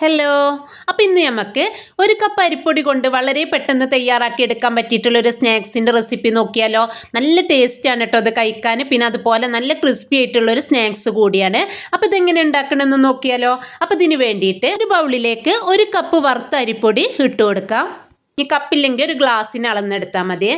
Hello അപ്പം ഇന്ന് നമുക്ക് ഒരു കപ്പ് അരിപ്പൊടി കൊണ്ട് വളരെ പെട്ടെന്ന് തയ്യാറാക്കി എടുക്കാൻ പറ്റിയിട്ടുള്ള ഒരു സ്നാക്സിന്റെ റെസിപ്പി നോക്കിയാലോ. നല്ല ടേസ്റ്റാണ് കേട്ടോ അത് കഴിക്കാൻ പിന്നെ അതുപോലെ നല്ല ക്രിസ്പി ആയിട്ടുള്ള ഒരു സ്നാക്സ് കൂടിയാണ്. അപ്പോൾ ഇതെങ്ങനെ ഉണ്ടാക്കണമെന്ന് നോക്കിയാലോ. അപ്പോൾ ഇതിന് വേണ്ടിയിട്ട് ഒരു ബൗളിലേക്ക് ഒരു കപ്പ് വറുത്ത അരിപ്പൊടി ഇട്ട് കൊടുക്കാം. ഈ കപ്പില്ലെങ്കിൽ ഒരു ഗ്ലാസ്സിന് അളന്നെടുത്താൽ മതി.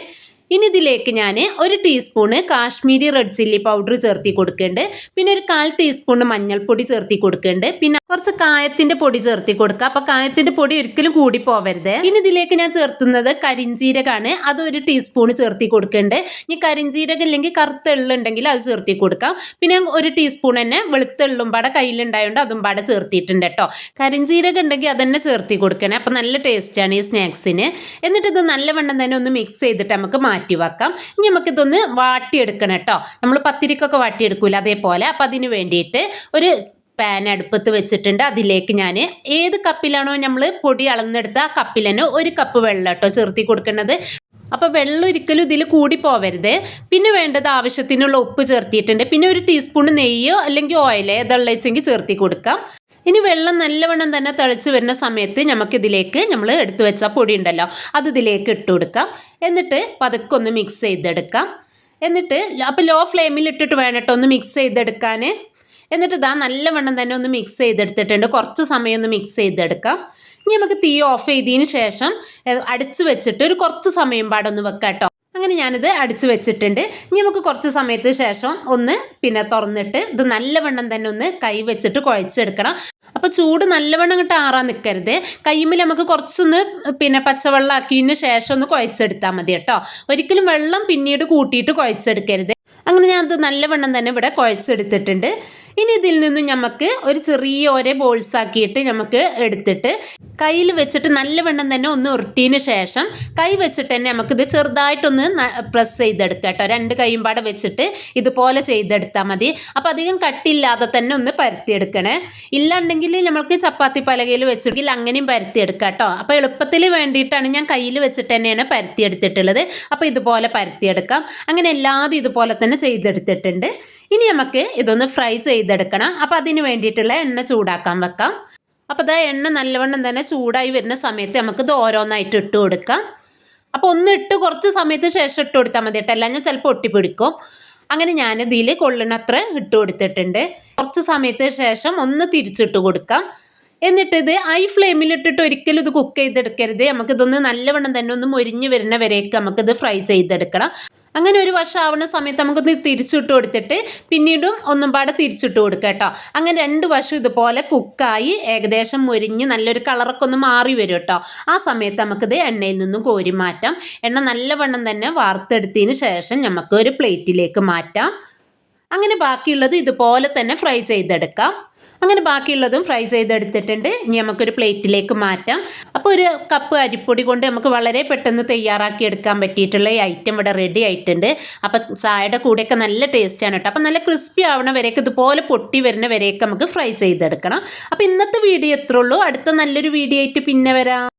ഇനി ഇതിലേക്ക് ഞാൻ ഒരു teaspoon Kashmiri red chilli powder ചേർത്തി കൊടുക്കുന്നുണ്ട് പിന്നെ ഒരു കാൽ ടീസ്പൂണ് മഞ്ഞൾപ്പൊടി ചേർത്തി കൊടുക്കുന്നുണ്ട് പിന്നെ കുറച്ച് കായത്തിന്റെ പൊടി ചേർത്തി കൊടുക്കുക അപ്പൊ കായത്തിന്റെ പൊടി ഒരിക്കലും കൂടി പോവരുത്. ഇനി ഇതിലേക്ക് ഞാൻ ചേർത്തുന്നത് കരിഞ്ജീരകാണ് അത് ഒരു ടീസ്പൂൺ ചേർത്തി കൊടുക്കുന്നുണ്ട് ഇനി കരിഞ്ജീരകം ഇല്ലെങ്കിൽ കറുത്ത എള്ളുണ്ടെങ്കിൽ അത് ചേർത്തി കൊടുക്കാം. പിന്നെ ഒരു ടീസ്പൂൺ തന്നെ വെളുത്ത എള്ളും പാടെ കയ്യിലുണ്ടായതുകൊണ്ട് അതും പാടെ ചേർത്തിയിട്ടുണ്ട് കേട്ടോ കരിഞ്ജീരകം ഉണ്ടെങ്കിൽ അതന്നെ ചേർത്തി കൊടുക്കണേ. അപ്പം നല്ല ടേസ്റ്റാണ് ഈ സ്നാക്സിന് എന്നിട്ട് ഇത് നല്ലവണ്ണം തന്നെ ഒന്ന് മിക്സ് ചെയ്തിട്ട് നമുക്ക് മാറ്റി. വെക്കാം ഇനി നമുക്കിതൊന്ന് വാട്ടിയെടുക്കണം കേട്ടോ. നമ്മൾ പത്തിരിക്കൊക്കെ വാട്ടിയെടുക്കില്ല അതേപോലെ. അപ്പം അതിന് വേണ്ടിയിട്ട് ഒരു പാൻ അടുപ്പത്ത് വെച്ചിട്ടുണ്ട്. അതിലേക്ക് ഞാൻ ഏത് കപ്പിലാണോ നമ്മൾ പൊടി അളന്നെടുത്ത ആ കപ്പിൽ തന്നെ ഒരു കപ്പ് വെള്ളം കേട്ടോ ചേർത്തി കൊടുക്കുന്നത് അപ്പോൾ വെള്ളം ഒരിക്കലും ഇതിൽ കൂടി പോവരുത്. പിന്നെ വേണ്ടത് ആവശ്യത്തിനുള്ള ഉപ്പ് ചേർത്തിയിട്ടുണ്ട്. പിന്നെ ഒരു ടീസ്പൂൺ നെയ്യോ അല്ലെങ്കിൽ ഓയിലോ ഏതുള്ളച്ചെങ്കിൽ ചേർത്തി കൊടുക്കാം. ഇനി വെള്ളം നല്ലവണ്ണം തന്നെ തിളച്ച് വരുന്ന സമയത്ത് നമുക്കിതിലേക്ക് നമ്മൾ എടുത്തു വെച്ച പൊടി ഉണ്ടല്ലോ അത് ഇതിലേക്ക് ഇട്ട് കൊടുക്കാം. എന്നിട്ട് പതുക്കെ ഒന്ന് മിക്സ് ചെയ്തെടുക്കാം. എന്നിട്ട് അപ്പോൾ ലോ ഫ്ലെയിമിൽ ഇട്ടിട്ട് വേണം ഒന്ന് മിക്സ് ചെയ്തെടുക്കാൻ എന്നിട്ട് ഇതാ നല്ലവണ്ണം തന്നെ ഒന്ന് മിക്സ് ചെയ്തെടുത്തിട്ടുണ്ട്. കുറച്ച് സമയം ഒന്ന് മിക്സ് ചെയ്തെടുക്കാം. ഇനി നമുക്ക് തീ ഓഫ് ചെയ്തതിന് ശേഷം അടിച്ച് വെച്ചിട്ട് ഒരു കുറച്ച് സമയം പാടൊന്ന് വെക്കാം കേട്ടോ. അങ്ങനെ ഞാനിത് അടിച്ചു വെച്ചിട്ടുണ്ട്. ഇനി നമുക്ക് കുറച്ച് സമയത്തിന് ശേഷം ഒന്ന് പിന്നെ തുറന്നിട്ട് ഇത് നല്ലവണ്ണം തന്നെ ഒന്ന് കൈ വെച്ചിട്ട് കുഴച്ചെടുക്കണം. അപ്പോൾ ചൂട് നല്ലവണ്ണം അങ്ങോട്ട് ആറാൻ നിൽക്കരുത് കയ്യുമ്മിൽ നമുക്ക് കുറച്ചൊന്ന് പിന്നെ പച്ചവെള്ളം ആക്കിയതിന് ശേഷം ഒന്ന് കുഴച്ചെടുത്താൽ മതി കേട്ടോ. ഒരിക്കലും വെള്ളം പിന്നീട് കൂട്ടിയിട്ട് കുഴച്ചെടുക്കരുത്. അങ്ങനെ ഞാനത് നല്ലവണ്ണം തന്നെ ഇവിടെ കുഴച്ചെടുത്തിട്ടുണ്ട്. ഇനി ഇതിൽ നിന്ന് നമുക്ക് ഒരു ചെറിയ ഒരേ ബോൾസ് ആക്കിയിട്ട് നമുക്ക് എടുത്തിട്ട് കയ്യിൽ വെച്ചിട്ട് നല്ലവണ്ണം തന്നെ ഒന്ന് ഉരുട്ടിയതിന് ശേഷം കൈ വെച്ചിട്ട് തന്നെ നമുക്കിത് ചെറുതായിട്ടൊന്ന് പ്രസ് ചെയ്തെടുക്കാം കേട്ടോ. രണ്ട് കൈയും പാടെ വെച്ചിട്ട് ഇതുപോലെ ചെയ്തെടുത്താൽ മതി. അപ്പോൾ അധികം കട്ടില്ലാതെ തന്നെ ഒന്ന് പരത്തിയെടുക്കണേ. ഇല്ലാണ്ടെങ്കിൽ നമ്മൾക്ക് ചപ്പാത്തി പലകയിൽ വെച്ചിട്ടെങ്കിൽ അങ്ങനെയും പരത്തിയെടുക്കാം കേട്ടോ. അപ്പോൾ എളുപ്പത്തിൽ വേണ്ടിയിട്ടാണ് ഞാൻ കയ്യിൽ വെച്ചിട്ട് തന്നെയാണ് പരത്തിയെടുത്തിട്ടുള്ളത്. അപ്പോൾ ഇതുപോലെ പരത്തിയെടുക്കാം. അങ്ങനെ എല്ലാതും ഇതുപോലെ തന്നെ ചെയ്തെടുത്തിട്ടുണ്ട്. ഇനി നമുക്ക് ഇതൊന്ന് ഫ്രൈ ചെയ്തെടുക്കണം. അപ്പോൾ അതിന് വേണ്ടിയിട്ടുള്ള എണ്ണ ചൂടാക്കാൻ വെക്കാം. അപ്പോൾ അത് എണ്ണ നല്ലവണ്ണം തന്നെ ചൂടായി വരുന്ന സമയത്ത് നമുക്ക് നമുക്കിത് ഓരോന്നായിട്ട് ഇട്ട് കൊടുക്കാം. അപ്പോൾ ഒന്ന് ഇട്ട് കുറച്ച് സമയത്ത് ശേഷം ഇട്ട് കൊടുത്താൽ മതി കേട്ടോ. ഞാൻ ചിലപ്പോൾ ഒട്ടിപ്പിടിക്കും. അങ്ങനെ ഞാൻ ഇതിൽ കൊള്ളണത്ര ഇട്ട് കൊടുത്തിട്ടുണ്ട്. കുറച്ച് സമയത്തിന് ശേഷം ഒന്ന് തിരിച്ചിട്ട് കൊടുക്കാം. എന്നിട്ട് ഇത് ഹൈ ഫ്ലെയിമിൽ ഇട്ടിട്ട് ഒരിക്കലും ഇത് കുക്ക് ചെയ്തെടുക്കരുത്. നമുക്കിതൊന്ന് നല്ലവണ്ണം തന്നെ ഒന്ന് മൊരിഞ്ഞ് വരുന്ന വരേക്ക് നമുക്കിത് ഫ്രൈ ചെയ്തെടുക്കണം. അങ്ങനെ ഒരു വർഷം ആവുന്ന സമയത്ത് നമുക്ക് തിരിച്ചിട്ട് കൊടുത്തിട്ട് പിന്നീടും ഒന്നും പാടെ തിരിച്ചിട്ട് കൊടുക്കുക കേട്ടോ. അങ്ങനെ രണ്ട് വർഷം ഇതുപോലെ കുക്കായി ഏകദേശം മുരിഞ്ഞ് നല്ലൊരു കളറൊക്കെ ഒന്ന് മാറി വരും കേട്ടോ. ആ സമയത്ത് നമുക്കിത് എണ്ണയിൽ നിന്നും കോരി മാറ്റാം. എണ്ണ നല്ലവണ്ണം തന്നെ വാർത്തെടുത്തതിന് ശേഷം നമുക്ക് ഒരു പ്ലേറ്റിലേക്ക് മാറ്റാം. അങ്ങനെ ബാക്കിയുള്ളത് ഇതുപോലെ തന്നെ ഫ്രൈ ചെയ്തെടുക്കാം. അങ്ങനെ ബാക്കിയുള്ളതും ഫ്രൈ ചെയ്തെടുത്തിട്ടുണ്ട്. ഇനി നമുക്കൊരു പ്ലേറ്റിലേക്ക് മാറ്റാം. അപ്പോൾ ഒരു കപ്പ് അരിപ്പൊടി കൊണ്ട് നമുക്ക് വളരെ പെട്ടെന്ന് തയ്യാറാക്കി എടുക്കാൻ പറ്റിയിട്ടുള്ള ഈ ഐറ്റം ഇവിടെ റെഡി ആയിട്ടുണ്ട്. അപ്പോൾ ചായയുടെ കൂടെയൊക്കെ നല്ല ടേസ്റ്റാണ് കേട്ടോ. അപ്പോൾ നല്ല ക്രിസ്പി ആവണ വരെയൊക്കെ ഇതുപോലെ പൊട്ടി വരുന്ന വരെയൊക്കെ നമുക്ക് ഫ്രൈ ചെയ്തെടുക്കണം. അപ്പോൾ ഇന്നത്തെ വീഡിയോ എത്ര ഉള്ളൂ. അടുത്ത നല്ലൊരു വീഡിയോ ആയിട്ട് പിന്നെ വരാം.